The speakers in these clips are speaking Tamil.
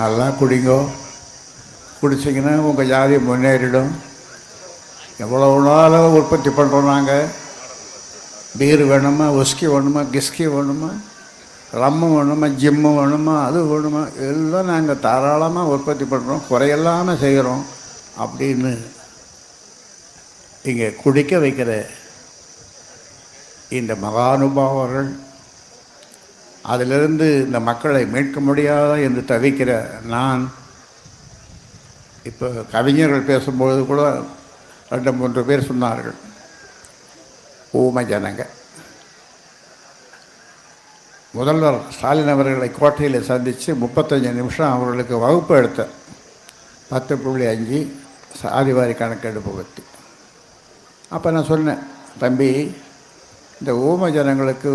நல்லா குடிங்கோ. குடிச்சிங்கன்னா உங்கள் ஜாதி முன்னேறிடும். எவ்வளோ நாளாக உற்பத்தி பண்ணுறோம் நாங்கள் பீர் வேணுமா உஸ்கி வேணுமா கிஸ்கி வேணுமா ரம்மு வேணுமா ஜிம்மு வேணுமா அது வேணுமா எல்லாம் நாங்கள் தாராளமாக உற்பத்தி பண்ணுறோம் குறையில்லாமல் செய்கிறோம் அப்படின்னு இங்கே குடிக்க வைக்கிற இந்த மகானுபாவர்கள் அதிலிருந்து இந்த மக்களை மீட்க முடியாதா என்று தவிக்கிற நான் இப்போ கவிஞர்கள் பேசும்பொழுது கூட ரெண்டு மூன்று பேர் சொன்னார்கள். ஊமை ஜனங்க. முதல்வர் ஸ்டாலின் அவர்களை கோட்டையில் சந்தித்து முப்பத்தஞ்சு நிமிஷம் அவர்களுக்கு வகுப்பு எடுத்தேன் பத்து புள்ளி அஞ்சு சாதிவாரி கணக்கெடுப்பு பற்றி அப்போ நான் சொன்னேன் தம்பி இந்த ஊமை ஜனங்களுக்கு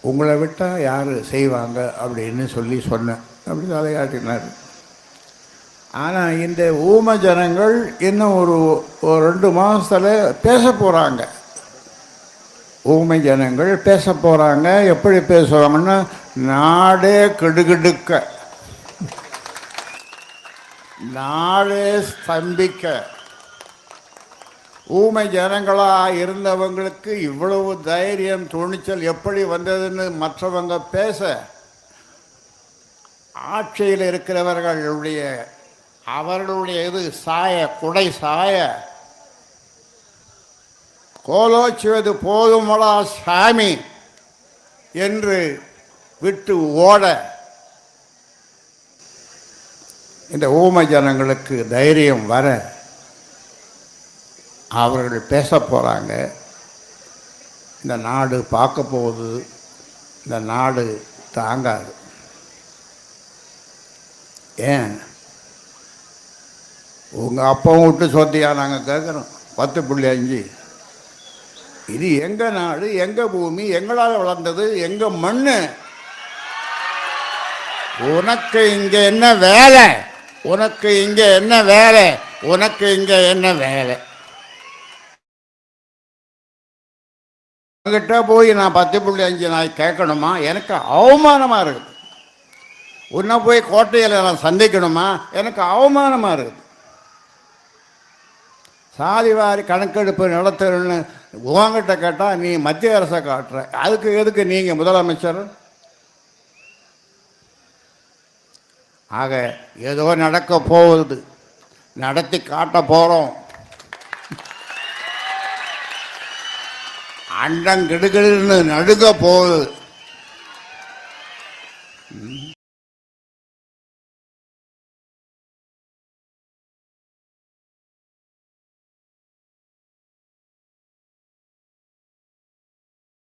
உங்களை விட்டால் யார் செய்வாங்க அப்படின்னு சொல்லி சொன்னேன். அப்படி தலையாட்டினார். ஆனால் இந்த ஊம ஜனங்கள் இன்னும் ஒரு ஒரு ரெண்டு மாதத்தில் பேச போகிறாங்க ஊமை ஜனங்கள் பேச போகிறாங்க எப்படி பேசுவாங்கன்னா நாடே கெடுகெடுக்க. நாடே ஸ்தம்பிக்க. ஊமை ஜனங்களாக இருந்தவங்களுக்கு இவ்வளவு தைரியம் துணிச்சல் எப்படி வந்ததுன்னு மற்றவங்க பேச ஆட்சியில் இருக்கிறவர்களுடைய அவர்களுடைய இது சாய குடை சாய. கோலோச்சுவது போதுமலா சாமி என்று விட்டு ஓட. இந்த ஊமை ஜனங்களுக்கு தைரியம் வர அவர்கள் பேச போகிறாங்க இந்த நாடு பார்க்க போகுது. இந்த நாடு தாங்காது. ஏன்? உங்கள் அப்பாவும் விட்டு சொத்தியா நாங்கள் கேட்குறோம் பத்து புள்ளி அஞ்சு. இது எங்கள் நாடு எங்கள் பூமி எங்களால் வளர்ந்தது எங்கள் மண் உனக்கு இங்கே என்ன வேலை? உனக்கு இங்கே என்ன வேலை? உனக்கு இங்கே என்ன வேலை? உங்ககிட்ட போய் நான் பத்து புள்ளி அஞ்சு நாய் கேட்கணுமா? எனக்கு அவமானமாக இருக்குது. உன்னை போய் கோட்டையில் நான் சந்திக்கணுமா? எனக்கு அவமானமாக இருக்குது. சாதிவாரி கணக்கெடுப்பு நடத்தணும்னு உங்ககிட்ட கேட்டால் நீ மத்திய அரசை காட்டுற. அதுக்கு எதுக்கு நீங்கள் முதலமைச்சர்? ஆக ஏதோ நடக்க போகுது. நடத்தி காட்ட போகிறோம் அண்டங்கெடுகள்னு நடுங்க போகுது.